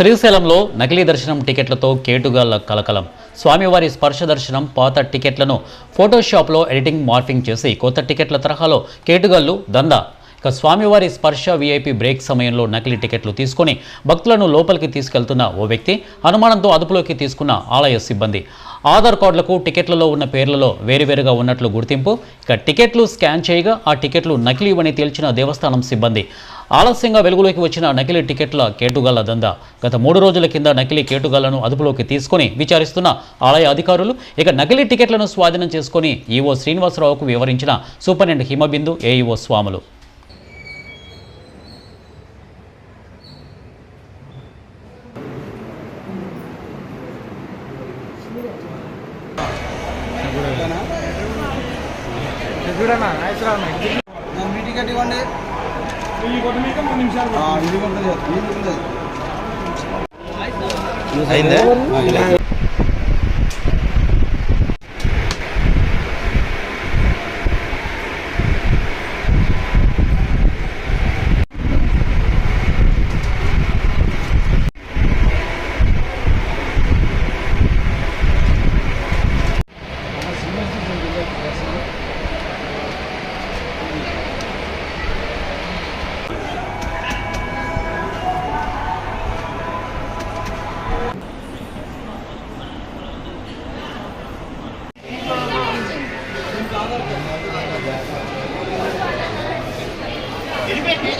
శ్రీశైలంలో నకిలీ దర్శనం టికెట్లతో కేటుగాళ్ళ కలకలం. స్వామివారి స్పర్శ దర్శనం పాత టికెట్లను ఫోటోషాప్లో ఎడిటింగ్ మార్ఫింగ్ చేసి కొత్త టికెట్ల తరహాలో కేటుగాళ్ళు దందా. ఇక స్వామివారి స్పర్శ వీఐపీ బ్రేక్ సమయంలో నకిలీ టికెట్లు తీసుకొని భక్తులను లోపలికి తీసుకెళ్తున్న ఓ వ్యక్తి అనుమానంతో అదుపులోకి తీసుకున్న ఆలయ సిబ్బంది. ఆధార్ కార్డులకు టికెట్లలో ఉన్న పేర్లలో వేరువేరుగా ఉన్నట్లు గుర్తింపు. ఇక టికెట్లు స్కాన్ చేయగా ఆ టికెట్లు నకిలీవని తేల్చిన దేవస్థానం సిబ్బంది. ఆలస్యంగా వెలుగులోకి వచ్చిన నకిలీ టికెట్ల కేటుగాళ్ళ దందా. గత మూడు రోజుల కింద నకిలీ కేటుగాళ్ళను అదుపులోకి తీసుకొని విచారిస్తున్న ఆలయ అధికారులు ఇక నకిలీ టికెట్లను స్వాధీనం చేసుకొని ఈవో శ్రీనివాసరావుకు వివరించిన సూపరింటెండెంట్ హిమబిందు ఏఈఓ స్వాములు. చూడన్నా కొట్టు అయిందా?